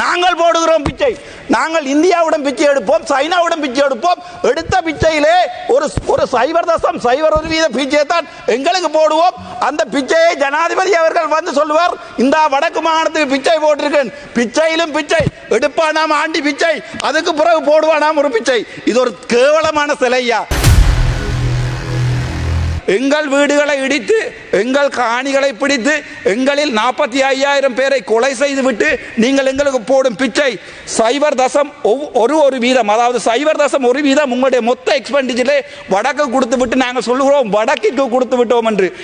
நாங்கள் போடுகிறோம் பிச்சை. நாங்கள் இந்தியாவுடன் பிச்சை எடுப்போம் சைனாவுடன் பிச்சை எடுப்போம். எடுத்த பிச்சையிலே ஒரு ஒரு சைபர் தசம் சைபர் ஒரு வீத பிச்சையை தான் எங்களுக்கு போடுவோம். அந்த பிச்சையை ஜனாதிபதி அவர்கள் வந்து சொல்லுவார் இந்த வடக்கு மாகாணத்துக்கு பிச்சை போட்டிருக்கேன். பிச்சையிலும் பிச்சை. எடுப்பானாம் ஆண்டி பிச்சை. அதுக்கு பிறகு போடுவானாம் ஒரு பிச்சை. இது ஒரு கேவலமான சிலையா? எங்கள் வீடுகளை இடித்து எங்கள் காணிகளை பிடித்து எங்களில் நாற்பத்தி ஐயாயிரம் பேரை கொலை செய்துவிட்டு நீங்கள் எங்களுக்கு போடும் பிச்சை. சைபர் தசம் ஒவ்- ஒரு ஒரு வீதம். அதாவது சைபர் தசம் ஒரு வீதம் உங்களுடைய மொத்த எக்ஸ்பெண்டிச்சரே வடக்கு கொடுத்து விட்டு நாங்கள் சொல்லுகிறோம் வடக்கிற்கு கொடுத்து விட்டோம் என்று.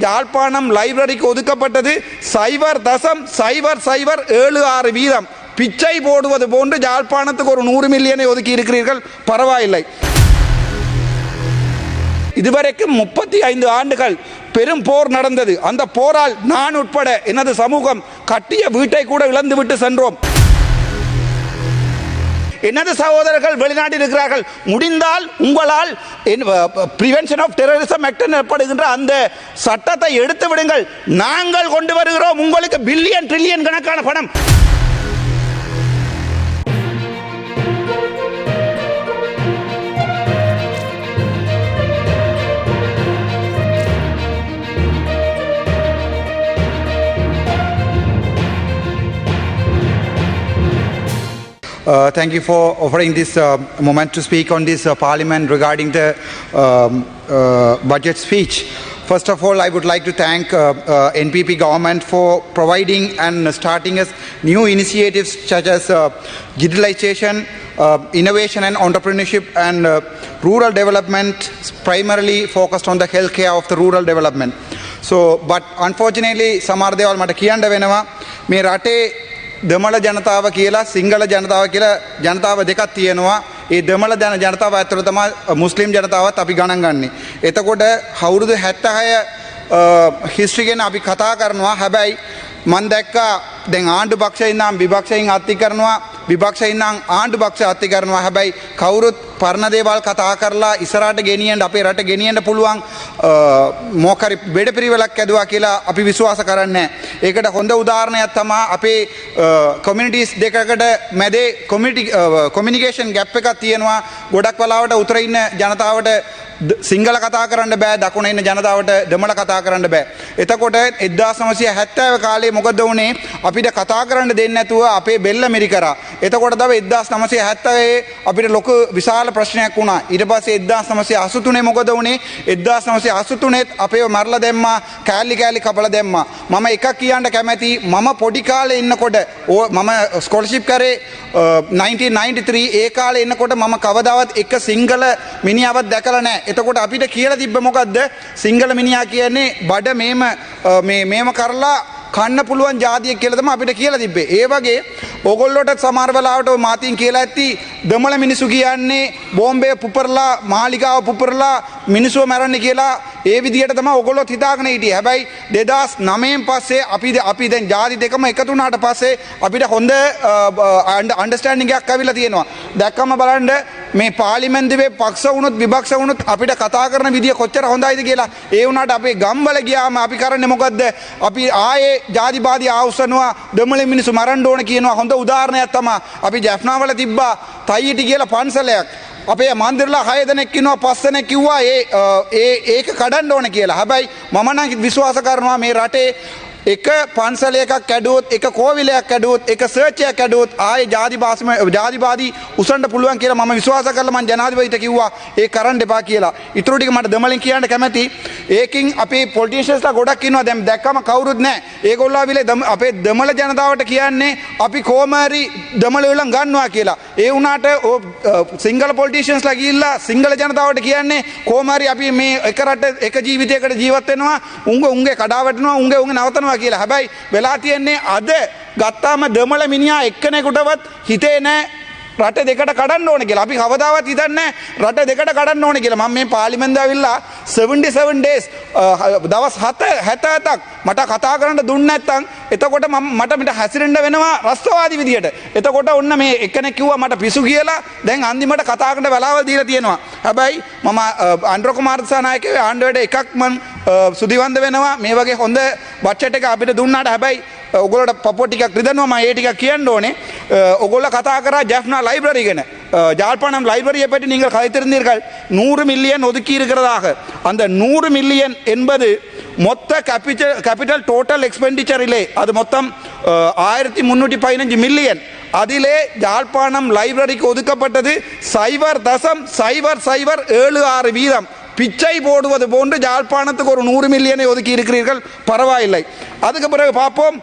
யாழ்ப்பாணம் லைப்ரரிக்கு ஒதுக்கப்பட்டது சைபர் தசம் சைபர் சைபர் ஏழு ஆறு வீதம். பிச்சை போடுவது போன்று யாழ்ப்பாணத்துக்கு ஒரு நூறு மில்லியனை ஒதுக்கி இருக்கிறீர்கள். பரவாயில்லை. இதுவரைக்கும் முப்பத்தி ஐந்து ஆண்டுகள் பெரும் போர் நடந்தது. அந்த போரால் நான் உட்பட எனது சமூகம் கட்டிய வீட்டை கூட இழந்துவிட்டு சென்றோம். எனது சகோதரர்கள் வெளிநாட்டில் இருக்கிறார்கள். முடிந்தால் உங்களால் பிரிவென்ஷன் ஆஃப் டெரரிசம் ஆக்ட் எனப்படுகின்ற அந்த சட்டத்தை எடுத்து விடுங்கள். நாங்கள் கொண்டு வருகிறோம். உங்களுக்கு பில்லியன் ட்ரில்லியன் கணக்கான பணம். Uh, Thank you for offering this uh, moment to speak on this uh, parliament regarding the um, uh, budget speech. First of all, I would like to thank uh, uh, NPP government for providing and starting us new initiatives such as uh, digitalization, uh, innovation and entrepreneurship and uh, rural development primarily focused on the healthcare of the rural development. So, but unfortunately, සමහර දේවල් මට කියන්න වෙනවා මේ රටේ දෙමළ ජනතාව කියලා සිංහල ජනතාව කියලා ජනතාව දෙකක් තියෙනවා ඒ දෙමළ ජන ජනතාව ඇතුළ තමයි මුස්ලිම් ජනතාවත් අපි ගණන් ගන්නේ. එතකොට අවුරුදු 76 හිස්ට්‍රි ගැන අපි කතා කරනවා හැබැයි මන් දැක්කා දැන් ආණ්ඩු පක්ෂයෙන් නම් විපක්ෂයෙන් අත්ති කරනවා විපක්ෂයෙන් නම් ආණ්ඩු පක්ෂ අත්ති කරනවා හැබැයි කවුරුත් පරණ දේවල් කතා කරලා ඉස්සරහට ගෙනියන්න අපේ රට ගෙනියන්න පුළුවන් මොකරි බෙඩ පිරිවෙලක් ඇදවා කියලා අපි විශ්වාස කරන්නේ නැහැ. ඒකට හොඳ උදාහරණයක් තමයි අපේ කොමියුනිටිස් දෙකකට මැදේ කොමියුනිටි කොමියුනිකේෂන් ගැප් එකක් තියෙනවා. ගොඩක් වෙලාවට උතර ඉන්න ජනතාවට ද- සිංහල කතා කරන්න බෑ දකුණ ඉන්න ජනතාවට දෙමළ කතා කරන්න බෑ. එතකොට 1970 කාලේ මොකද වුණේ අපිට කතා කරන්න දෙන්න ඇතුව අපේ බෙල්ල මිරිකර. එතකොට දව එදදාස් නමසේ හැත්තයේ අපිට ලොක විශාල ප්‍රශ්නයක් වුණා ඉට පස එදදාස් නමසේ අසුතුනේ මොකද වුණේ එදදාස් නමසේ අසුතුනෙත් අපේ මරල දෙම්ම කෑල්ලි කෑලි කපල දෙම්ම. මම එක කියන්න කැමැති මම පොඩිකාල ඉන්නකොට ඕ මම ස්කොල්ශිප් කරේ 1993 ඒ කාල එන්නකොට මම කවදාවත් එක සිංහල මිනිියාවත් දැකල නෑ එතකොට අපිට කියල තිබ්බ මොකක්ද සිංහල මිනිා කියන්නේ බඩ මේම මේම කරලා කන්න පුළුවන් ජාතිය කියලතම අපිට කියලා තිබේ ඒවගේ ඔගොල්ලොට සමාර්වලාවට මාතින් කියලා ඇත්ති දෙමළ මිනිසු කියන්නේ බෝම්බය පුපරලා මාලිකාව පුපරලා මිනිසුව මැරන්න කියලා ඒ විදිහට තමයි ඕගොල්ලොත් හිතාගෙන හිටියේ. හැබැයි 2009න් පස්සේ අපි ද- අපි දැන් ජාති දෙකම එකතු වුණාට පස්සේ අපිට හොඳ අන්ඩර්ස්ටෑන්ඩින්ග් එකක් ඇවිල්ලා තියෙනවා. දැක්කම බලන්න මේ පාර්ලිමේන්තුවේ පක්ෂ වුණොත් විපක්ෂ වුණොත් අපිට කතා කරන විදිය කොච්චර හොඳයිද කියලා. ඒ වුණාට අපේ ගම්වල ගියාම අපි කරන්නේ මොකද්ද? අපි ආයේ ජාතිවාදී ආවුස්සනවා දෙමළ මිනිස්සු මරන්න ඕන කියනවා. හොඳ උදාහරණයක් තමයි අපි ජැෆ්නාවල තිබ්බා තයිටි කියලා පන්සලයක්. අපේ මන්දිරලා හය දෙනෙක් ඉන්නවා පස් දෙනෙක් කිව්වා ඒ අ, ඒ ඒක කඩන්න ඕන කියලා. හැබැයි මම නම් විශ්වාස කරනවා මේ රටේ එක පන්සලයකක් කැඩුවොත් එක කෝවිලයක් කැඩුවොත් එක සර්චයක් කැඩුවොත් ආයේ ජාති භාෂම ජාතිවාදී උසන්න පුළුවන් කියලා මම විශ්වාස කරලා මම ජනාධිපතිට කිව්වා ඒ කරන්න එපා කියලා. ඊටු ටික මට දෙමළෙන් කියන්න කැමැති. ඒකින් අපේ පොලිටිෂියන්ස්ලා ගොඩක් ඉන්නවා දැන් දැක්කම කවුරුත් නැහැ. ඒගොල්ලෝ ආවිලේ දම- අපේ දෙමළ ජනතාවට කියන්නේ අපි කොහොම හරි දෙමළ වලන් ගන්නවා කියලා. ඒ වුණාට ඕ, අ, සිංගල පොලිටිෂියන්ස්ලා ගිහිල්ලා සිංගල ජනතාවට කියන්නේ කොහොම හරි අපි මේ එක රට එක ජීවිතයකට ජීවත් වෙනවා උංග උංගේ කඩා වැටෙනවා උංගේ උංගේ නවතනවා කියලා. හැබැයි වෙලා තියෙන්නේ අද ගත්තාම දෙමළ මිනිහා එක්කෙනෙකුටවත් හිතේ නැහැ රට දෙකට කඩන්න ඕන කියලා. අපි කවදාවත් හිතන්නේ රට දෙකට කඩන්න ඕන කියලා. මම මේ පාර්ලිමේන්තුව ඇවිල්ලා 77 days අ, දවස් 7 77ක් මට කතා කරන්න දුන්නේ නැත්නම් එතකොට මම මට මිට හැසිරෙන්න වෙනවා රස්තවාදී විදියට. එතකොට ඔන්න මේ එකෙනෙක් කිව්වා මට පිසු කියලා. දැන් අන්තිමට කතා කරන්න වෙලාවල් දීලා තියෙනවා. හැබැයි මම අන්ඩ්‍රෝ කුමාර දිසානායකගේ ආණ්ඩුවට එකක් මම අ, සුදිවන්ද වෙනවා මේ වගේ හොඳ බජට් එක අපිට දුන්නාට හැබැයි ඔගොලට පපෝ ටිකක් රිදනවා ඒ ටිකක් කියන්න ඕනේ ඔගොල්ල කතා කරා ජැෆ්නා லைப்ரரி ගැන ஜாழ்ப்பாணம் லைப்ரரியை பற்றி நீங்கள் கதைத்திருந்தீர்கள் நூறு மில்லியன் ஒதுக்கி இருக்கிறதாக அந்த நூறு மில்லியன் என்பது மொத்த கேபிட்டல் கேபிட்டல் டோட்டல் எக்ஸ்பெண்டிச்சரிலே அது மொத்தம் ஆயிரத்தி முன்னூற்றி பதினஞ்சு மில்லியன் அதிலே யாழ்ப்பாணம் லைப்ரரிக்கு ஒதுக்கப்பட்டது சைபர் தசம் சைபர் சைபர் ஏழு ஆறு வீதம் பிச்சை போடுவது போன்று யாழ்ப்பாணத்துக்கு ஒரு நூறு மில்லியனை ஒதுக்கி இருக்கிறீர்கள். பரவாயில்லை. அதுக்கு பிறகு பார்ப்போம்.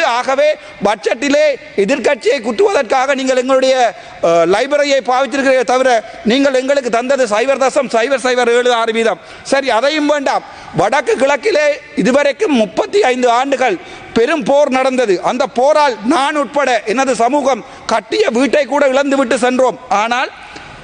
ஆகவே பட்ஜெட்டிலே எதிர்க்கட்சியை குத்துவதற்காக நீங்கள் எங்களுடைய லைப்ரரியை பாவித்திருக்கிறீர்கள் தவிர நீங்கள் எங்களுக்கு தந்தது சைவர் தசம் சைவர் சைவர் ஏழு ஆறு வீதம். சரி அதையும் வேண்டாம். வடக்கு கிழக்கிலே இதுவரைக்கும் முப்பத்தி ஐந்து ஆண்டுகள் பெரும் போர் நடந்தது. அந்த போரால் நான் உட்பட எனது சமூகம் கட்டிய வீட்டை கூட இழந்து விட்டு சென்றோம். ஆனால்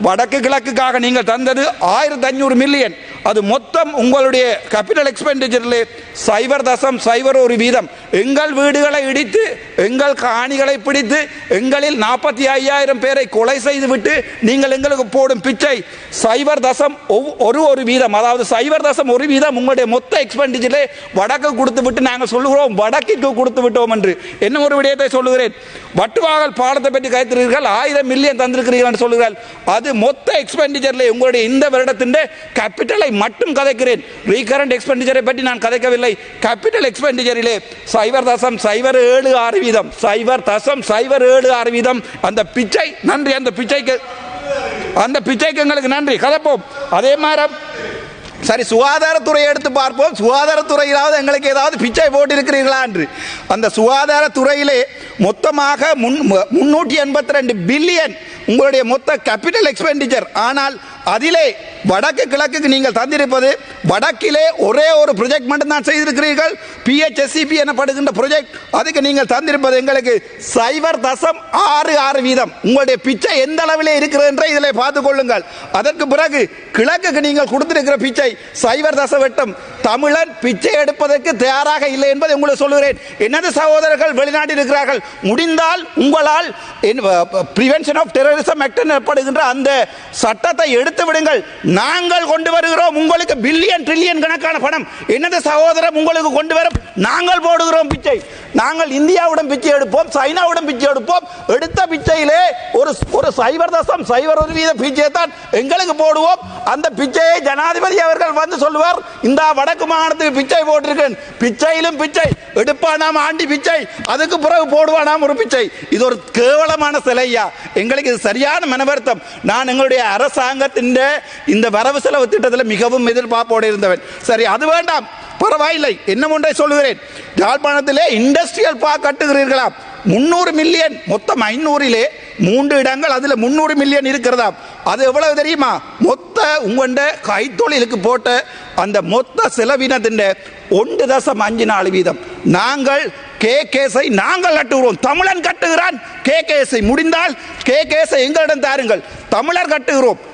வடக்கு கிழக்குக்காக நீங்கள் தந்தது ஆயிரத்தி ஐநூறு மில்லியன். அது மொத்தம் உங்களுடைய கேபிட்டல் எக்ஸ்பெண்டிச்சரில் சைவர் தசம் சைவர் ஒரு வீதம். எங்கள் வீடுகளை இடித்து எங்கள் காணிகளை பிடித்து எங்களில் நாற்பத்தி ஐயாயிரம் பேரை கொலை செய்து விட்டு நீங்கள் எங்களுக்கு போடும் பிச்சை. சைபர் தசம் ஒரு ஒரு வீதம் அதாவது சைபர் தசம் ஒரு வீதம் உங்களுடைய மொத்த எக்ஸ்பெண்டிச்சரே வடக்கு கொடுத்து விட்டு நாங்கள் சொல்லுகிறோம் வடக்கிற்கு கொடுத்து விட்டோம் என்று. என்ன ஒரு விடயத்தை சொல்லுகிறேன்? வட்டுவாகல் பாடத்தை பற்றி கைத்திருக்கிறீர்கள் ஆயிரம் மில்லியன் தந்திருக்கிறீர்கள் என்று சொல்லுகிறார். அது மொத்த எக்ஸ்பெண்டிச்சரில் உங்களுடைய இந்த வருடத்தின் கேபிட்டலை மட்டும் கதைக்கிறேன். ரீகரண்ட் எக்ஸ்பெண்டிச்சரை பற்றி நான் கதைக்கவில்லை. கேபிட்டல் எக்ஸ்பெண்டிச்சரிலே சைவர் தசம் சைவர் ஏழு ஆறு வீதம். தசம் சைவர் ஏழு ஆறு வீதம். அந்த பிச்சை நன்றி அந்த பிச்சைக்கு அந்த பிச்சைக்கு எங்களுக்கு நன்றி. கதப்போம் அதே மாதிரி சரி சுகாதாரத்துறை எடுத்து பார்ப்போம். சுகாதாரத்துறையிலாவது எங்களுக்கு ஏதாவது பிச்சை போட்டிருக்கிறீர்களா என்று. அந்த சுகாதாரத்துறையிலே மொத்தமாக முன் முன்னூற்றி எண்பத்தி ரெண்டு பில்லியன் உங்களுடைய மொத்த கேபிட்டல் எக்ஸ்பெண்டிச்சர் ஆனால் அதிலே வடக்கு கிழக்குக்கு நீங்கள் தந்திருப்பது வடக்கிலே ஒரே ஒரு ப்ரொஜெக்ட் மட்டும்தான் செய்திருக்கிறீர்கள். பிஹெச்எஸ்சிபி எனப்படுகின்ற ப்ரொஜெக்ட் அதுக்கு நீங்கள் தந்திருப்பது எங்களுக்கு சைபர் தசம் ஆறு ஆறு வீதம். உங்களுடைய பிச்சை எந்த அளவிலே இருக்கிறது என்றை இதில் பார்த்துக் கொள்ளுங்கள். அதற்கு பிறகு கிழக்குக்கு நீங்கள் கொடுத்திருக்கிற பிச்சை சைபர் தசம் வெட்டம் தமிழன் பிச்சை எடுப்பதற்கு தயாராக இல்லை என்பதை உங்களுக்கு சொல்கிறேன் எனது சகோதரர்கள் வெளிநாட்டில் இருக்கிறார்கள்? முடிந்தால் உங்களால் பிரிவென்ஷன் ஆஃப் டெரரிசம் ஆக்ட் எனப்படுகின்ற அந்த சட்டத்தை எடுத்து விடுங்கள். நாங்கள் கொண்டு வருகிறோம் உங்களுக்கு பில்லியன் ட்ரில்லியன் கணக்கான பணம். எனது சகோதரம் உங்களுக்கு கொண்டு வரும்? நாங்கள் போடுகிறோம் பிச்சை. நாங்கள் இந்தியாவுடன் பிச்சை எடுப்போம் சைனாவுடன் பிச்சை எடுப்போம். எடுத்து பிச்சையிலே ஒரு ஒரு சைவர் தசம் சைவர் வீத பிச்சையை தான் எங்களுக்கு போடுவோம். அந்த பிச்சையை ஜனாதிபதி அவர்கள் வந்து சொல்லுவார் இந்த வடக்கு மாகாணத்துக்கு பிச்சை போட்டிருக்கேன். பிச்சையிலும் பிச்சை. எடுப்பானாம் ஆண்டி பிச்சை. அதுக்கு பிறகு போடுவானாம் ஒரு பிச்சை. இது ஒரு கேவலமான சிலையா எங்களுக்கு இது சரியான மனவருத்தம். நான் எங்களுடைய அரசாங்கத்தின் இந்த வரவு செலவு திட்டத்தில் மிகவும் எதிர்பார்ப்போடு இருந்தவன். சரி அது வேண்டாம். பரவாயில்லை. என்ன ஒன்றை சொல்லுகிறேன்? யாழ்ப்பாணத்திலே இண்டஸ்ட்ரியல் பார்க் கட்டுகிறீர்களாம் முந்நூறு மில்லியன் மொத்தம் ஐநூறிலே மூன்று இடங்கள் அதில் முந்நூறு மில்லியன் இருக்கிறதா அது எவ்வளவு தெரியுமா? மொத்த உங்கண்ட கைத்தொழிலுக்கு போட்ட அந்த மொத்த செலவினத்தின் ஒன்று தசம் அஞ்சு நாலு வீதம். நாங்கள் கே கேஸை நாங்கள் கட்டுகிறோம். தமிழன் கட்டுகிறான். கே கேஸை முடிந்தால் கே கேஸை எங்களிடம் தாருங்கள். தமிழர் கட்டுகிறோம்.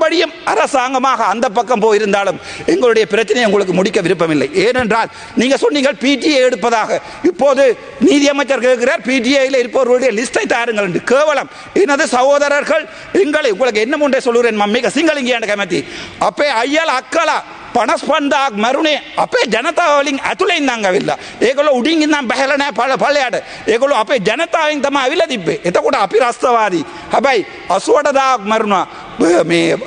மறுபடியும் அரசாங்கமாக அந்த பக்கம் போயிருந்தாலும் எங்களுடைய பிரச்சனையை உங்களுக்கு முடிக்க விருப்பமில்லை ஏனென்றால் நீங்க சொன்னீங்க பிடிஏ எடுப்பதாக இப்போது நீதியமைச்சர் கேட்கிறார் பிடிஏயில் இருப்பவர்களுடைய லிஸ்டை தாருங்கள் என்று கேவலம் எனது சகோதரர்கள் எங்களை உங்களுக்கு என்ன முன்றே சொல்லுறேன் மம்மிக சிங்களிங்க கமத்தி அப்பே ஐயல் அக்கலா පනස්පන්දාක් මරුණේ අපේ ජනතාවලින් ඇතුළේ ඉඳං ඇවිල්ලා ඒගොල්ලෝ උඩින් ඉඳන් බැහැලා නැහැ පළ පළයට ඒගොල්ලෝ අපේ ජනතාවෙන් තමයි ඇවිල්ලා තිබ්බේ එතකොට අපි රස්තවාදී හැබැයි 88000ක් මරුණා මේ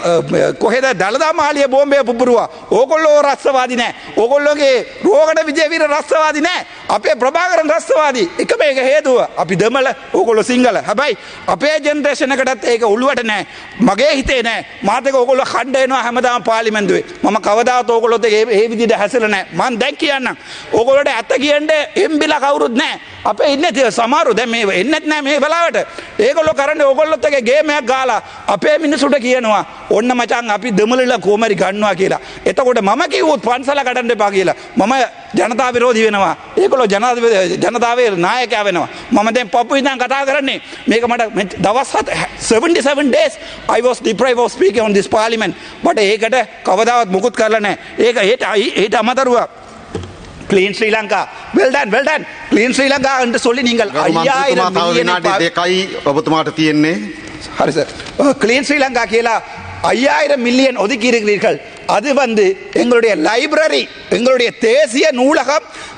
කොහෙද දළදා මාලිය බෝම්බය පුපුරුවා? ඕකොල්ලෝ රස්සවාදි නෑ. ඕකොල්ලොගේ රෝගට විජයවිර රස්සවාදි නෑ. අපේ ප්‍රභාකරන් රස්සවාදී. එක මේක හේතුව. අපි දෙමල ඕකොලො සිංහල. හැබැයි අපේ ජෙන්දේශනකටත් ඒක උළුවට නෑ. මගේ හිතේ නෑ. මාතක ඔකොල කණ්ඩයනවා හැමදාම පාලිමෙන්දුවේ ම කවදා ඕකොලොත් ඒ විදිට හැසල නෑ. මන් දැක් කියන්න ඕකොලට ඇත්ත කියන්ට එම්බිල කවුරුත් නෑ. අපේ ඉන්න තිය සමාරු දැ මේ එන්නත් නෑ මේ වෙලාවට. ඒකොල්ලො කරන්න ඕකොල්ලොත්තගේ ගේමයක් ගාලා. අපේ මිනිසුට මිනිසුන්ට කියනවා ඔන්න මචං අපි දෙමළලා කොමරි ගන්නවා කියලා එතකොට මම කිව්වොත් පන්සල කඩන්න එපා කියලා මම ජනතා විරෝධී වෙනවා ඒගොල්ලෝ ජනාධිපති ජනතාවේ නායකයා වෙනවා මම දැන් පපු ඉඳන් කතා කරන්නේ මේක මට මෙ- දවස් හත 77 days I was deprived of speaking on this parliament but ඒකට කවදාවත් මුකුත් කරලා නැහැ ඒක ඒට ඒට අමතරුව clean Sri Lanka well done well done clean Sri Lanka என்று சொல்லி நீங்கள் ගරුමන්ත්‍රතුමා ஐயாயிரம் තව மில்லியனை විනාඩි சாரி சார் கிளீன் ஸ்ரீலங்கா கீழே ஐயாயிரம் மில்லியன் ஒதுக்கி இருக்கிறீர்கள் அது வந்து எங்களுடைய லைப்ரரி எங்களுடைய தேசிய நூலகம்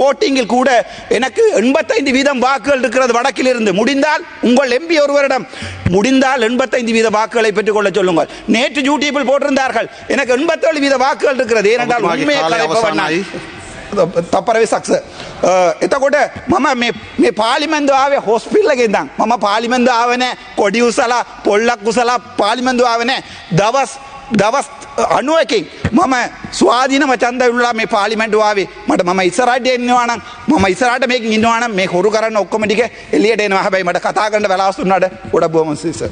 ஓட்டிங்கில் கூட எனக்கு எண்பத்தைந்து வீதம் வாக்குகள் இருக்கிறது வடக்கிலிருந்து முடிந்தால் உங்கள் எம்பி ஒருவரிடம் முடிந்தால் எண்பத்தைந்து வீத வாக்குகளை பெற்றுக்கொள்ள சொல்லுங்கள் நேற்று யூடியூப்பில் போட்டிருந்தார்கள் எனக்கு எண்பத்தேழு வீத வாக்குகள் இருக்கிறது ஏனென்றால் உண்மையை கலைப்பவன் சக்ஸ் ಸಕ್ಸ್ ಎತ್ತಕೊಟ್ಟೆ ಮಮ್ಮ ಮೇ ಮೇ ಪಾಲಿಮೆಂದು ಆವೆ ಹಾಸ್ಪಿಟ್ಲಾಗೆ ಇದ್ದಂಗೆ ಮಮ್ಮ ಪಾಲಿಮೆಂದು ಆವನೆ ಕೊಡಿ ಉಸಲ ಪೊಳ್ಳ ಕುಸಲ ಪಾಲಿಮೆಂದು ಆವನೆ ದವಸ್ දවස් අනුවකින් මම ස්වාධීන චන්දවිල්ලා මේ පාලිමෙන්ට්වාවේ මට මම ඉස්සරට එන්නවානම් මම ඉස්සරට මේක ඉන්නවානම් මේ හොරු කරන්න ඔක්කොමටික එලියට එනවා හැබයි මට කතා කරන්න වෙලාස්සුන්නට ගොඩ බොමසිස.